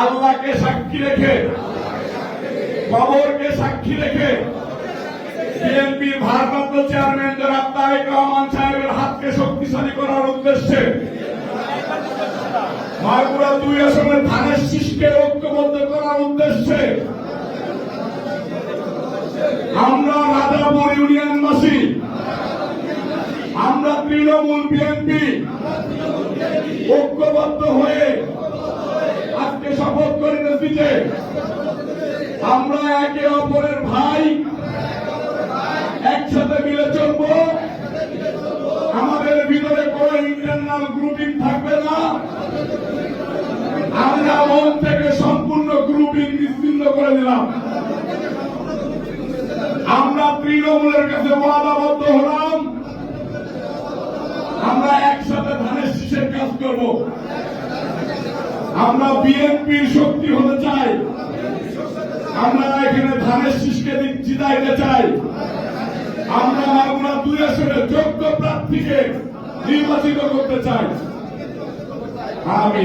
আল্লাহকে সাক্ষী রেখে, কবরকে সাক্ষী রেখে বিএনপির ভারপ্রাপ্ত চেয়ারম্যান জনাব তারেক রহমান সাহেবের হাতকে শক্তিশালী করার উদ্দেশ্যে মাগুরা দুই আসনের ধানের শীষকে ঐক্যবদ্ধ করার উদ্দেশ্যে আমরা রাজাপুর ইউনিয়নবাসী, আমরা তৃণমূল বিএনপি ঐক্যবদ্ধ হয়ে আজকে শপথ করিতেছি যে আমরা একে অপরের ভাই একসাথে মিলে চলব। আমাদের ভিতরে কোন ইন্টারনাল গ্রুপিং থাকবে না। আমরা মন থেকে সম্পূর্ণ গ্রুপিং নিশ্চিন্ন করে দিলাম আমরা তৃণমূলের কাছে ওয়াদাবদ্ধ হলাম। করব। আমরা বিএনপির শক্তি হতে চাই। আমরা এখানে ধানের শীষকে জিতাইতে চাই। আমরা মাগুনা দুই আসনের যোগ্য প্রার্থীকে নির্বাচিত করতে চাই। আমি